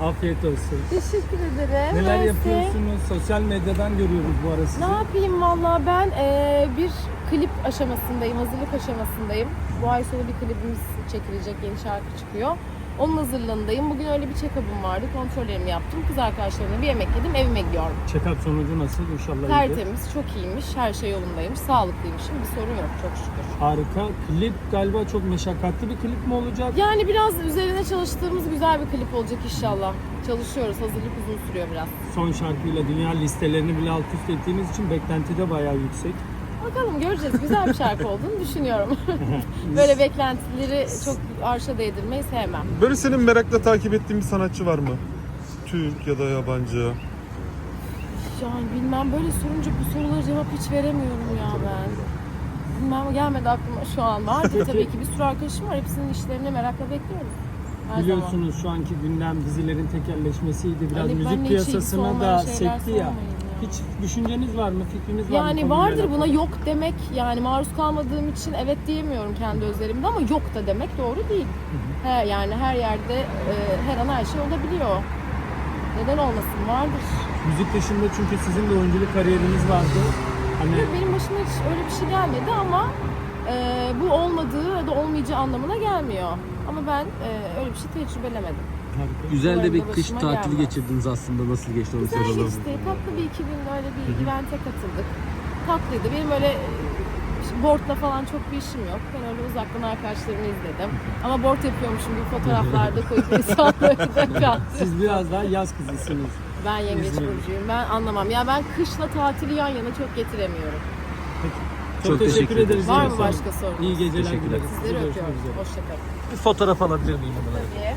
Afiyet olsun. Teşekkür ederim. Neler Mersi. yapıyorsunuz? Sosyal medyadan görüyoruz bu ara sizi. Ne yapayım valla ben eee, bir klip aşamasındayım, hazırlık aşamasındayım. Bu ay sonu bir klibimiz çekilecek, yeni şarkı çıkıyor. Onun hazırlığındayım. Bugün öyle bir check-up'ım vardı, kontrollerimi yaptım. Kız arkadaşlarımla bir yemek yedim, evime gidiyorum. Check-up sonucu nasıl? İnşallah. Tertemiz, çok iyiymiş, her şey yolundaymış, sağlıklıymışım. Bir sorun yok çok şükür. Harika. Klip galiba çok meşakkatli bir klip mi olacak? Yani biraz üzerine çalıştığımız güzel bir klip olacak inşallah. Çalışıyoruz, hazırlık uzun sürüyor biraz. Son şarkıyla dünya listelerini bile alt üst ettiğiniz için beklenti de bayağı yüksek. Bakalım göreceğiz. Güzel bir şarkı olduğunu düşünüyorum. Böyle beklentileri çok arşa değdirmeyi sevmem. Böyle senin merakla takip ettiğin bir sanatçı var mı? Türk ya da yabancı. Yani bilmem böyle sorunca bu sorulara cevap hiç veremiyorum ya ben. Bilmem gelmedi aklıma şu an. Vardır tabii ki bir sürü arkadaşım var. Hepsinin işlerini merakla bekliyoruz. Her zaman. Biliyorsunuz şu anki gündem dizilerin tekelleşmesiydi. Biraz Ali, müzik ilgisi piyasasını olmayan da sekti ya. sormayın ya. Hiç düşünceniz var mı? Fikriniz var mı? Yani konuyla vardır alakalı? buna yok demek yani maruz kalmadığım için evet diyemiyorum kendi özlerimde ama yok da demek doğru değil. He, yani her yerde e, her an her şey olabiliyor. Neden olmasın vardır. Müzik dışında çünkü sizin de oyunculuk kariyeriniz vardı. Hani Benim başıma hiç öyle bir şey gelmedi ama e, bu olmadığı ya da olmayacağı anlamına gelmiyor. Ama ben e, öyle bir şey tecrübelemedim. harika. Güzel de bir kış tatili gelmez. geçirdiniz aslında. Nasıl geçti onu Güzel soralım. geçti. Tatlı bir iki gün öyle bir evente katıldık. Tatlıydı. Benim öyle e, boardla falan çok bir işim yok. Ben öyle uzaktan arkadaşlarımı izledim. Ama board yapıyormuşum gibi fotoğraflarda koyup insanları da kal. Siz biraz daha yaz kızısınız. Ben yengeç burcuyum. Ben anlamam. Ya ben kışla tatili yan yana çok getiremiyorum. Çok, Çok teşekkür, teşekkür ederiz. Var mı başka sorunuz? İyi geceler Teşekkürler. dileriz. Sizleri Görüşmek öpüyorum. üzere. Hoşçakalın. Bir fotoğraf alabilir miyim? Tabii.